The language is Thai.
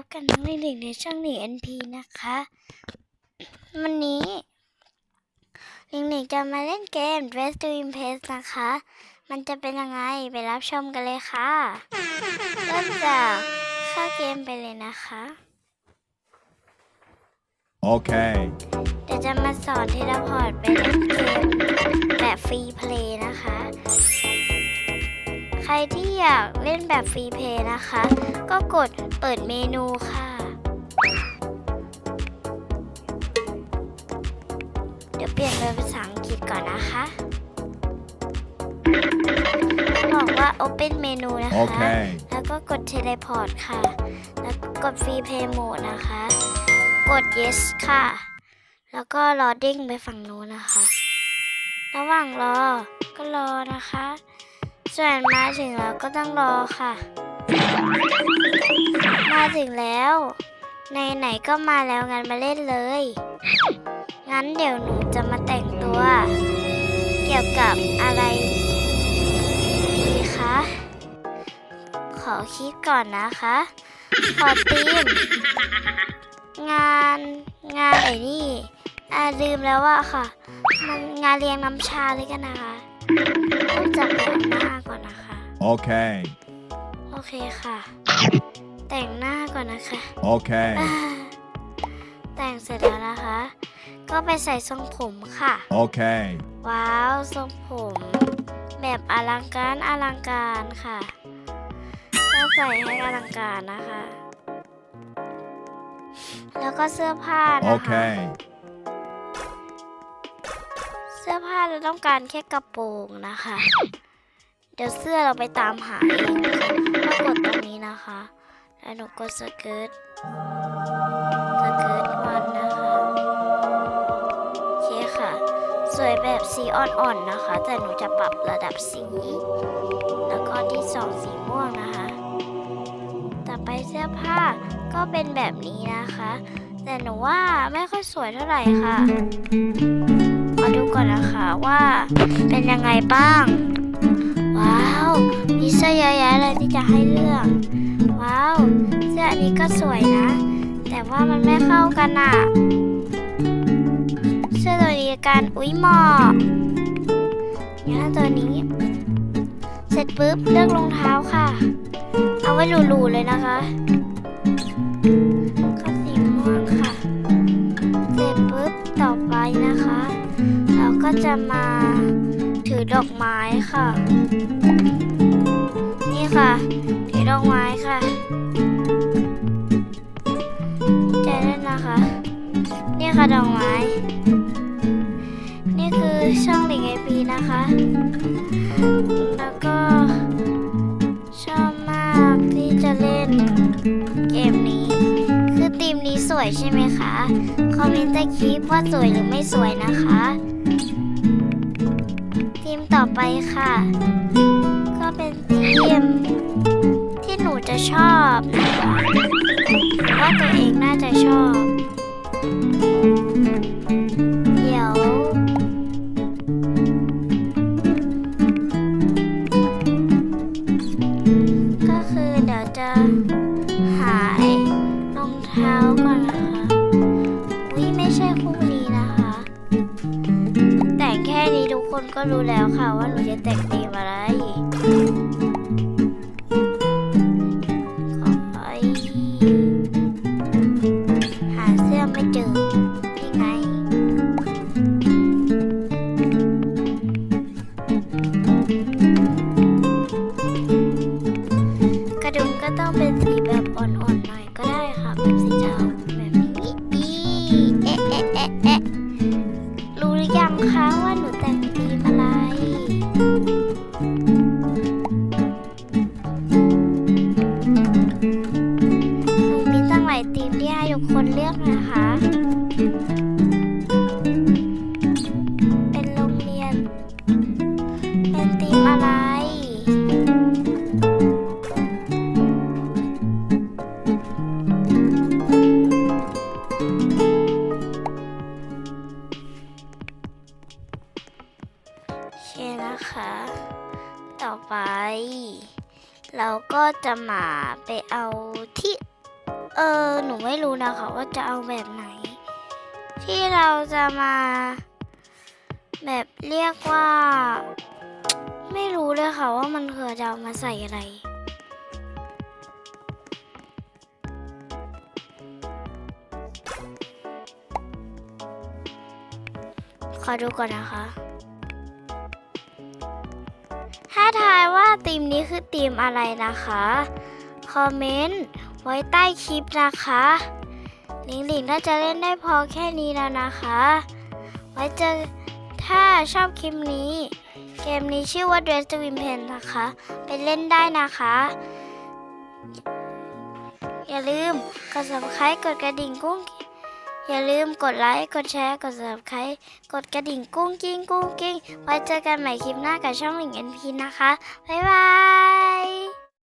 บกันน้องเด็กๆในช่องหนิง NP นะคะ วันนี้ลิงหนิงจะมาเล่นเกม Dress to Impress นะคะ มันจะเป็นยังไงไปรับชมกันเลยค่ะ เริ่มจากเข้าเกมไปเลยนะคะ Okay. เดี๋ยวจะมาสอนเทเลพอร์ตไปเล่นเกมแบบฟรีเพลย์นะคะใค รที่อยากเล่นแบบฟรีเพลย์นะคะ ก็กดเปิดเมนูค่ะ เดี๋ยวเปลี่ยนเป็นภาษาอังกฤษก่อนนะคะบอกว่า Open เมนูนะคะ Okay. แล้วก็กดเทเลพอร์ตค่ะ แล้วก็กดฟรีเพย์โหมดนะคะ กด yes ค่ะ แล้วก็รอเด้งไปฝั่งนู้นนะคะ ระหว่างรอก็รอนะคะ ส่วนมาถึงแล้วก็ต้องรอค่ะ มาถึงแล้วในไหนๆก็มาแล้วงั้นมาเล่นเลย งั้นเดี๋ยวหนูจะมาแต่งตัว เกี่ยวกับอะไรดีคะ ขอคิดก่อนนะคะ ขอตีมงานงานไอ้นี่อ่าลืมแล้วว่าค่ะ มันงานเลี้ยงน้ำชาเลยกันนะคะ ริ่มจากแต่งหน้าก่อนนะคะ Okay. โอเคค่ะ แต่งหน้าก่อนนะคะ Okay. อ่าแต่งเสร็จแล้วนะคะ ก็ไปใส่ทรงผมค่ะ Okay. ว้าวทรงผม แบบอลังการอลังการค่ะก็ใส่ให้อลังการนะคะ แล้วก็เสื้อผ้านะคะ Okay. เสื้อผ้าเราต้องการแค่กระโปรงนะคะ เดี๋ยวเสื้อเราไปตามหาเองก็กดตรงนี้นะคะ แล้วหนูกดสเกิร์ตสเกิร์ตวันนะคะโอเคค่ะ สวยแบบสีอ่อนๆนะคะ แต่หนูจะปรับระดับสี แล้วก็ที่สองสีม่วงนะคะ ต่อไปเสื้อผ้าก็เป็นแบบนี้นะคะ แต่หนูว่าไม่ค่อยสวยเท่าไหร่ค่ะ ก่อนนะคะว่าเป็นยังไงบ้าง ว้าวมีเสื้อเยอะแยะเลยที่จะให้เลือก ว้าวเสื้ออันนี้ก็สวยนะ แต่ว่ามันไม่เข้ากันอะเสื้อตัวนี้กันอุ้ยเหมาะงั้นตัวนี้ เสร็จปุ๊บเลือกรองเท้าค่ะ เอาไว้หรูๆเลยนะคะ จะมาถือดอกไม้ค่ะ นี่ค่ะ ถือดอกไม้ค่ะใจเล่นนะคะ นี่ค่ะดอกไม้ นี่คือช่องหลิงไอพีนะคะ แล้วก็ชอบมากที่จะเล่นเกมนี้ คือทีมนี้สวยใช่ไหมคะ คอมเมนต์ใต้คลิปว่าสวยหรือไม่สวยนะคะ ไปค่ะ ก็เป็นทีมที่หนูจะชอบนะคะว่าตัวเองน่าจะชอบ เดี๋ยว ก็คือเดี๋ยวจะ คนก็รู้แล้วค่ะว่าหนูจะแต่งธีมอะไรขอหาเสื้อไม่เจอนี่ไง กระดุมก็ต้องเป็น เป็นธีมอะไร เช่นะคะ ต่อไป เราก็จะมาไปเอาที่ เออ หนูไม่รู้นะคะว่าจะเอาแบบไหน ที่เราจะมาแบบเรียกว่า ไม่รู้เลยค่ะว่ามันคือจะเอามาใส่อะไร ขอดูก่อนนะคะ ถ้าทายว่าทีมนี้คือทีมอะไรนะคะ คอมเมนต์ไว้ใต้คลิปนะคะหลิงลิงน่าจะเล่นได้พอแค่นี้แล้วนะคะ ไว้เจอถ้าชอบคลิปนี้ เกมนี้ชื่อว่า Dress to Win Pen นะคะ ไปเล่นได้นะคะ อย่าลืมกด subscribe กดกระดิ่งกุ้ง อย่าลืมกดไลค์ กดแชร์ กด subscribe กดกระดิ่งกุ้งกิ้งกุ้งกิ้งไว้เจอกันใหม่คลิปหน้ากับช่องหลิง NP นะคะ บ๊ายบาย